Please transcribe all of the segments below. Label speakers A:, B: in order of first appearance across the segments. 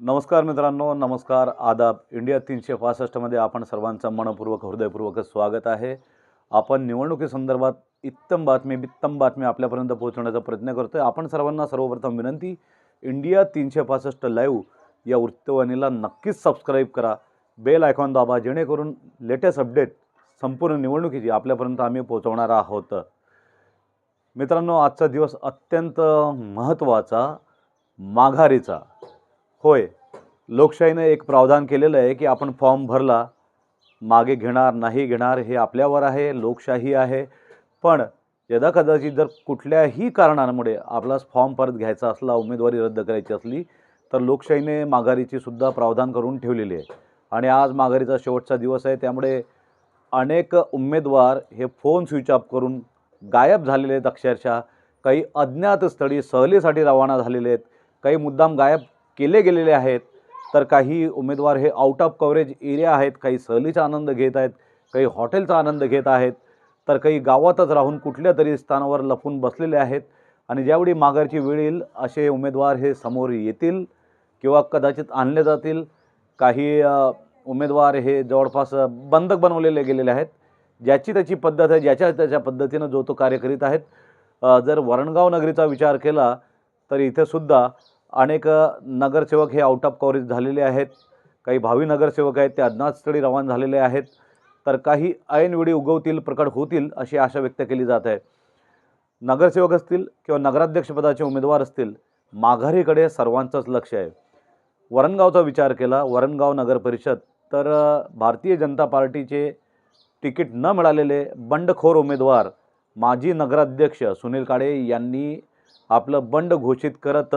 A: नमस्कार मित्रांनो नमस्कार. आदाब इंडिया तीनशे पासष्टमध्ये आपण सर्वांचं मनपूर्वक हृदयपूर्वक स्वागत आहे. आपण निवडणुकीसंदर्भात इत्तम बातमी बित्तम बातमी आपल्यापर्यंत पोहोचवण्याचा प्रयत्न करतो आहे आपण सर्वांना सर्वप्रथम विनंती इंडिया तीनशे पासष्ट लाईव्ह या वृत्तवाहिनीला नक्कीच सबस्क्राईब करा. बेल आयकॉन दाबा जेणेकरून लेटेस्ट अपडेट संपूर्ण निवडणुकीची आपल्यापर्यंत आम्ही पोहोचवणार आहोत. मित्रांनो आजचा दिवस अत्यंत महत्त्वाचा माघारीचा. होय लोकशाहीनं एक प्रावधान केलेलं आहे की आपण फॉर्म भरला मागे घेणार नाही घेणार हे आपल्यावर आहे लोकशाही आहे. पण यदा कदाचित जर कुठल्याही कारणांमुळे आपला फॉर्म परत घ्यायचा असला उमेदवारी रद्द करायची असली तर लोकशाहीने माघारीची सुद्धा प्रावधान करून ठेवलेली आहे. आणि आज माघारीचा शेवटचा दिवस आहे त्यामुळे अनेक उमेदवार हे फोन स्विच ऑफ करून गायब झालेले आहेत अक्षरशः. काही अज्ञात स्थळी सहलीसाठी रवाना झालेले आहेत. काही मुद्दाम गायब केले गेलेले आहेत. तर काही उमेदवार हे आउट ऑफ कव्हरेज एरिया आहेत. काही सहलीचा आनंद घेत आहेत. काही हॉटेलचा आनंद घेत आहेत. तर काही गावातच राहून कुठल्या तरी स्थानावर लपून बसलेले आहेत. आणि ज्यावेळी माघारची वेळ येईल असे उमेदवार हे समोर येतील किंवा कदाचित आणले जातील. काही उमेदवार हे जवळपास बंधक बनवलेले गेलेले आहेत. ज्याची त्याची पद्धत आहे ज्याच्या त्याच्या पद्धतीनं जो तो कार्य करीत आहेत. जर वरणगाव नगरीचा विचार केला तर इथेसुद्धा अनेक नगरसेवक हे आउट ऑफ कव्हरेज झालेले आहेत. काही भावी नगरसेवक आहेत ते अज्ञातस्थळी रवान रवाना झालेले आहेत. तर काही ऐनवेळी उगवतील प्रकट होतील अशी आशा व्यक्त केली जात आहे. नगरसेवक असतील किंवा नगराध्यक्षपदाचे उमेदवार असतील माघारीकडे सर्वांचंच लक्ष आहे. वरणगावचा विचार केला वरणगाव नगर परिषद. तर भारतीय जनता पार्टीचे तिकीट न मिळालेले बंडखोर उमेदवार माजी नगराध्यक्ष सुनील काळे यांनी आपलं बंड घोषित करत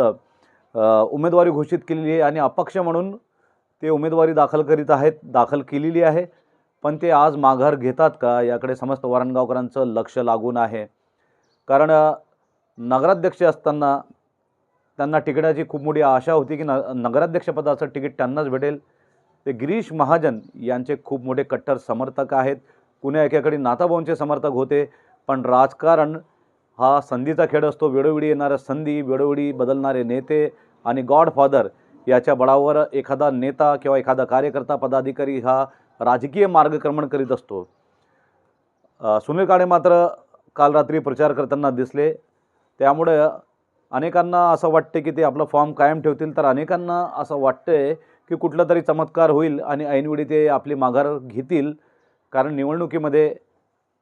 A: उमेदवारी घोषित केलेली आहे आणि अपक्ष म्हणून ते उमेदवारी दाखल करीत आहेत दाखल केलेली आहे. पण ते आज माघार घेतात का? याकडे समस्त वारणगावकरांचं लक्ष लागून आहे. कारण नगराध्यक्ष असताना त्यांना तिकिटाची खूप मोठी आशा होती की न नगराध्यक्षपदाचं तिकीट त्यांनाच भेटेल. ते गिरीश महाजन यांचे खूप मोठे कट्टर समर्थक आहेत. कुण्या एकेकडे नाताभाऊंचे समर्थक होते. पण राजकारण हा संधीचा खेळ असतो. वेळोवेळी येणाऱ्या संधी वेळोवेळी बदलणारे नेते आणि गॉडफादर याच्या बळावर एखादा नेता किंवा एखादा कार्यकर्ता पदाधिकारी हा राजकीय मार्गक्रमण करीत असतो. सुनील काळे मात्र काल रात्री प्रचार करताना दिसले. त्यामुळे अनेकांना असं वाटते की ते आपलं फॉर्म कायम ठेवतील तर अनेकांना असं वाटतंय की कुठला तरी चमत्कार होईल आणि ऐनवेळी ते आपली माघार घेतील. कारण निवडणुकीमध्ये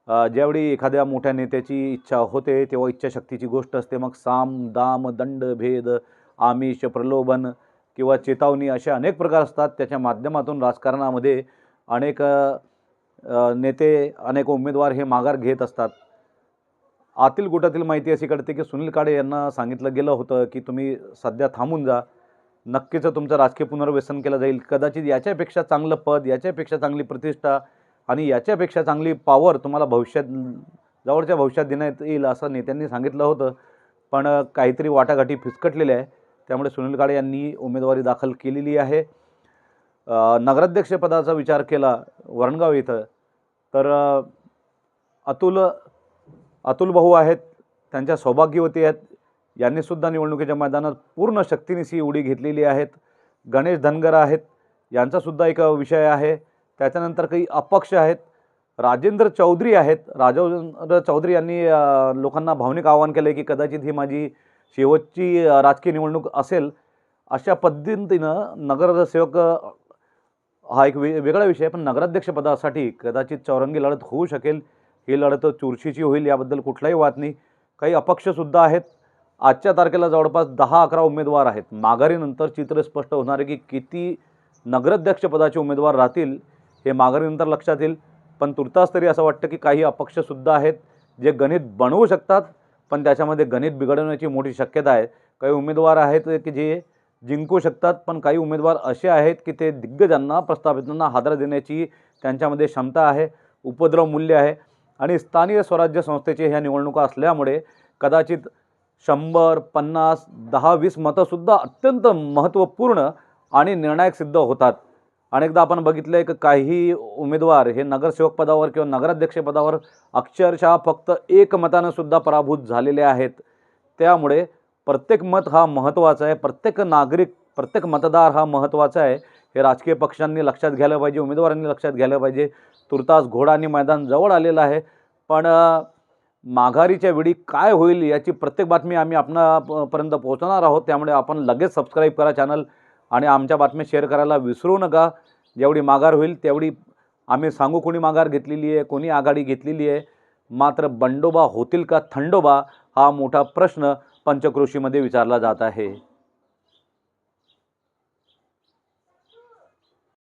A: ज्यावेळी एखाद्या मोठ्या नेत्याची इच्छा होते तेव्हा इच्छाशक्तीची गोष्ट असते. मग साम दाम दंड भेद आमिष प्रलोभन किंवा चेतावणी असे अनेक प्रकार असतात. त्याच्या माध्यमातून राजकारणामध्ये अनेक नेते अनेक उमेदवार हे माघार घेत असतात. आतील गोटातील माहिती अशी कळते की सुनील काळे यांना सांगितलं गेलं होतं की तुम्ही सध्या थांबून जा. नक्कीच तुमचं राजकीय पुनर्व्यसन केलं जाईल. कदाचित याच्यापेक्षा चांगलं पद याच्यापेक्षा चांगली प्रतिष्ठा आणि याच्यापेक्षा चांगली पॉवर तुम्हाला भविष्यात जवळच्या भविष्यात देण्यात येईल असं नेत्यांनी सांगितलं होतं. पण काहीतरी वाटाघाटी फिसकटलेल्या आहे. त्यामुळे सुनील काळे यांनी उमेदवारी दाखल केलेली आहे. नगराध्यक्षपदाचा विचार केला वरणगाव इथं तर अतुल अतुल भाऊ आहेत त्यांच्या सौभाग्यवती आहेत. यांनीसुद्धा निवडणुकीच्या मैदानात पूर्ण शक्तीनिशी उडी घेतलेली आहेत. गणेश धनगर आहेत यांचासुद्धा एक विषय आहे. त्याच्यानंतर काही अपक्ष आहेत. राजेंद्र चौधरी आहेत. राजेंद्र चौधरी यांनी लोकांना भावनिक आवाहन केलं आहे की कदाचित ही माझी शेवटची राजकीय निवडणूक असेल अशा पद्धतीनं नगरसेवक हा एक वे वेगळा विषय पण नगराध्यक्षपदासाठी कदाचित चौरंगी लढत होऊ शकेल. ही लढत चुरशीची होईल याबद्दल कुठलाही वाद नाही. काही अपक्षसुद्धा आहेत. आजच्या तारखेला जवळपास दहा अकरा उमेदवार आहेत. माघारीनंतर चित्र स्पष्ट होणार आहे की किती नगराध्यक्षपदाचे उमेदवार राहतील हे माघारीनंतर लक्षात येईल. पण तुर्तास तरी असं वाटतं की काही अपक्षसुद्धा आहेत जे गणित बनवू शकतात. पण त्याच्यामध्ये गणित बिघडवण्याची मोठी शक्यता आहे. काही उमेदवार आहेत की जे जिंकू शकतात पण काही उमेदवार असे आहेत की ते दिग्गजांना प्रस्थापितांना हादरा देण्याची त्यांच्यामध्ये क्षमता आहे उपद्रव मूल्य आहे आणि स्थानिक स्वराज्य संस्थेचे ह्या निवडणुका असल्यामुळे कदाचित शंभर पन्नास दहा वीस मतंसुद्धा अत्यंत महत्त्वपूर्ण आणि निर्णायक सिद्ध होतात. अनेकदा आपण बघितलं आहे की काही उमेदवार हे नगरसेवक पदावर किंवा नगराध्यक्ष पदावर अक्षरशः फक्त एक मतानं सुद्धा पराभूत झालेले आहेत. त्यामुळे प्रत्येक मत हा महत्त्वाचा आहे. प्रत्येक नागरिक प्रत्येक मतदार हा महत्त्वाचा आहे. हे राजकीय पक्षांनी लक्षात घ्यायला पाहिजे उमेदवारांनी लक्षात घ्यायला पाहिजे. तुर्तास घोडा आणि मैदान जवळ आलेलं आहे. पण माघारीच्या वेळी काय होईल याची प्रत्येक बातमी आम्ही आपणा पोहोचणार आहोत. त्यामुळे आपण लगेच सबस्क्राईब करा चॅनल आणि आमच्या बातम्या शेअर करायला विसरू नका. जेवढी माघार होईल तेवढी आम्ही सांगू कोणी माघार घेतलेली आहे कोणी आघाडी घेतलेली आहे. मात्र बंडोबा होतील का थंडोबा हा मोठा प्रश्न पंचक्रोशीमध्ये विचारला जात आहे.